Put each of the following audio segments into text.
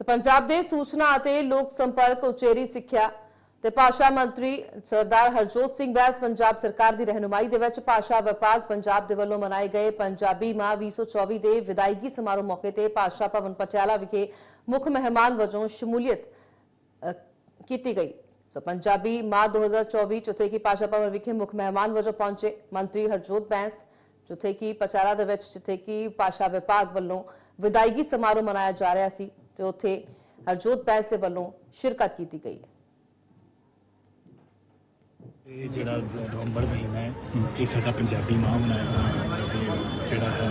ਤੇ ਪੰਜਾਬ ਦੇ ਸੂਚਨਾ ਅਤੇ ਲੋਕ ਸੰਪਰਕ ਉਚੇਰੀ ਸਿੱਖਿਆ ਤੇ ਭਾਸ਼ਾ ਮੰਤਰੀ ਸਰਦਾਰ ਹਰਜੋਤ ਸਿੰਘ ਬੈਸ ਪੰਜਾਬ ਸਰਕਾਰ ਦੀ ਰਹਿਨੁਮਾਈ ਦੇ ਵਿੱਚ ਭਾਸ਼ਾ ਵਿਭਾਗ ਪੰਜਾਬ ਦੇ ਵੱਲੋਂ ਮਨਾਏ ਗਏ ਪੰਜਾਬੀ ਮਾਹ 2024 ਦੇ ਵਿਦਾਇਗੀ ਸਮਾਰੋਹ ਮੌਕੇ ਤੇ ਭਾਸ਼ਾ ਭਵਨ ਪਟਿਆਲਾ ਵਿਖੇ ਮੁੱਖ ਮਹਿਮਾਨ ਵਜੋਂ ਸ਼ਮੂਲੀਅਤ ਕੀਤੀ ਗਈ। ਸੋ ਪੰਜਾਬੀ ਮਾਹ 2024 ਜਿੱਥੇ ਕਿ ਭਾਸ਼ਾ ਭਵਨ ਵਿਖੇ ਮੁੱਖ ਮਹਿਮਾਨ ਵਜੋਂ ਪਹੁੰਚੇ ਮੰਤਰੀ ਹਰਜੋਤ ਬੈਂਸ, ਜਿੱਥੇ ਕਿ ਪਚਾਲਾ ਦੇ ਵਿੱਚ ਜਿੱਥੇ ਕਿ ਭਾਸ਼ਾ ਵਿਭਾਗ ਵੱਲੋਂ ਵਿਦਾਇਗੀ ਸਮਾਰੋਹ ਮਨਾਇਆ ਜਾ ਰਿਹਾ ਸੀ। ਤੇ ਉੱਥੇ ਹਰਜੋਤ ਬੈਂਸ ਦੇ ਵੱਲੋਂ ਸ਼ਿਰਕਤ ਕੀਤੀ ਗਈ। ਹੈ ਇਹ ਜਿਹੜਾ ਨਵੰਬਰ ਮਹੀਨਾ ਹੈ ਇਹ ਸਾਡਾ ਪੰਜਾਬੀ ਮਾਹ ਮਨਾਇਆ ਤੇ ਜਿਹੜਾ ਹੈ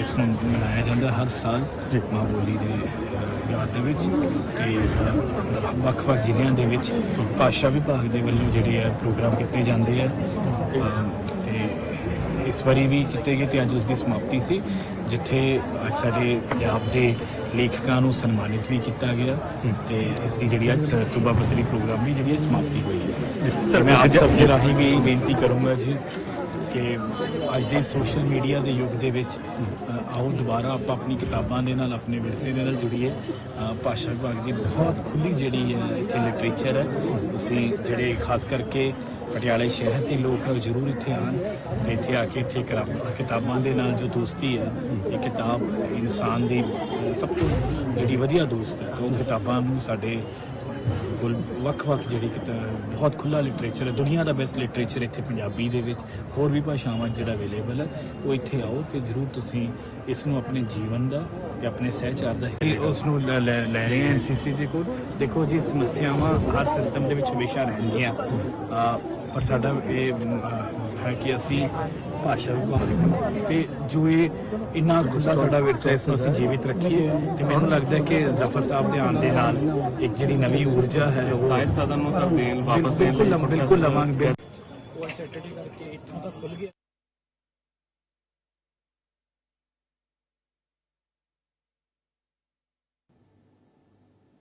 ਇਸ ਨੂੰ ਮਨਾਇਆ ਜਾਂਦਾ ਹਰ ਸਾਲ ਮਾਂ ਬੋਲੀ ਦੇ ਯਾਦ ਦੇ ਵਿੱਚ ਤੇ ਵੱਖ-ਵੱਖ ਜ਼ਿਲ੍ਹਿਆਂ ਦੇ ਵਿੱਚ ਭਾਸ਼ਾ ਵਿਭਾਗ ਦੇ ਵੱਲੋਂ ਜਿਹੜੇ ਆ ਪ੍ਰੋਗਰਾਮ ਕੀਤੇ ਜਾਂਦੇ ਆ। ਤੇ ਇਸ ਵਾਰੀ ਵੀ ਕੀਤੇ ਗਏ ਤੇ ਅੱਜ ਉਸ ਦੀ ਸਮਾਪਤੀ ਸੀ ਜਿੱਥੇ ਸਾਡੇ ਪੰਜਾਬ ਦੇ ਲੇਖਕਾਂ ਨੂੰ ਸਨਮਾਨਿਤ ਵੀ ਕੀਤਾ ਗਿਆ ਤੇ ਇਸ ਦੀ ਜਿਹੜੀ ਅੱਜ ਸੂਬਾ ਪੱਧਰੀ ਪ੍ਰੋਗਰਾਮ ਦੀ ਜਿਹੜੀ ਸਮਾਪਤੀ ਹੋਈ ਹੈ। ਸਰ ਮੈਂ ਆਪ ਸਭ ਦੇ ਰਾਹੀਂ ਵੀ ਬੇਨਤੀ ਕਰੂੰਗਾ ਜੀ ਕਿ ਅੱਜ ਦੇ ਸੋਸ਼ਲ ਮੀਡੀਆ ਦੇ ਯੁੱਗ ਦੇ ਵਿੱਚ ਆਓ ਦੁਬਾਰਾ ਆਪਾਂ ਆਪਣੀ ਕਿਤਾਬਾਂ ਦੇ ਨਾਲ ਆਪਣੇ ਵਿਰਸੇ ਦੇ ਨਾਲ ਜੁੜੀਏ। ਭਾਸ਼ਾ ਵਿਭਾਗ ਦੀ ਬਹੁਤ ਖੁੱਲੀ ਜਿਹੜੀ ਹੈ ਇੱਥੇ ਲਿਟਰੇਚਰ ਹੈ। ਤੁਸੀਂ ਜਿਹੜੇ ਖਾਸ ਕਰਕੇ ਪਟਿਆਲੇ ਸ਼ਹਿਰ ਦੇ ਲੋਕ ਜ਼ਰੂਰ ਇੱਥੇ ਆਣ ਤੇ ਇੱਥੇ ਆ ਕੇ ਇੱਥੇ ਕਿਤਾਬ- ਕਿਤਾਬਾਂ ਦੇ ਨਾਲ ਜੋ ਦੋਸਤੀ ਹੈ, ਇਹ ਕਿਤਾਬ ਇਨਸਾਨ ਦੀ ਸਭ ਤੋਂ ਜਿਹੜੀ ਵਧੀਆ ਦੋਸਤ ਹੈ, ਉਹ ਕਿਤਾਬਾਂ ਨੂੰ ਸਾਡੇ ਕੋਲ ਵੱਖ-ਵੱਖ ਜਿਹੜੀ ਕਿ ਬਹੁਤ ਖੁੱਲਾ ਲਿਟਰੇਚਰ ਹੈ ਦੁਨੀਆ ਦਾ ਬੈਸਟ ਲਿਟਰੇਚਰ ਇੱਥੇ ਪੰਜਾਬੀ ਦੇ ਵਿੱਚ ਹੋਰ ਵੀ ਭਾਸ਼ਾਵਾਂ ਜਿਹੜਾ ਅਵੇਲੇਬਲ ਹੈ ਉਹ ਇੱਥੇ ਆਓ ਤੇ ਜ਼ਰੂਰ ਤੁਸੀਂ ਇਸ ਨੂੰ ਆਪਣੇ ਜੀਵਨ ਦਾ ਤੇ ਆਪਣੇ ਸਹਿਚਾਰ ਦਾ ਹਿੱਸਾ ਉਸ ਨੂੰ ਲੈ ਰਹੇ ਹਾਂ ਐਨਸੀਸੀ ਦੇ ਕੋਲ। ਦੇਖੋ ਜੀ ਸਮੱਸਿਆਵਾਂ ਹਰ ਸਿਸਟਮ ਦੇ ਵਿੱਚ ਹਮੇਸ਼ਾ ਰਹਿਣਗੀਆਂ ਅਹ ਪਰ ਸਾਡਾ ਇਹ ਹੈ ਕਿ ਅਸੀਂ ਭਾਸ਼ਾ ਵਿਭਾਗ ਤੇ ਜੋ ਇਹ ਇੰਨਾ ਗੁੱਸਾ ਸਾਡਾ ਵਿਰਸਾ ਇਸ ਨੂੰ ਅਸੀਂ ਜੀਵਿਤ ਰੱਖੀਏ। ਤੇ ਮੈਨੂੰ ਲੱਗਦਾ ਹੈ ਕਿ ਜ਼ਫਰ ਸਾਹਿਬ ਦੇ ਆਉਣ ਦੇ ਨਾਲ ਇੱਕ ਜਿਹੜੀ ਨਵੀਂ ਊਰਜਾ ਹੈ ਉਹ ਸਾਹਿਬ ਸਦਨ ਨੂੰ ਸਭ ਦੇਣ ਵਾਪਸ ਦੇਣ ਬਿਲਕੁਲ ਲਈ ਬਿਲਕੁਲ ਲਵਾਂਗੇ। ਉਹ ਸੈਟਰਡੇ ਕਰਕੇ ਇੱਥੋਂ ਤੱਕ ਖੁੱਲ ਗਿਆ।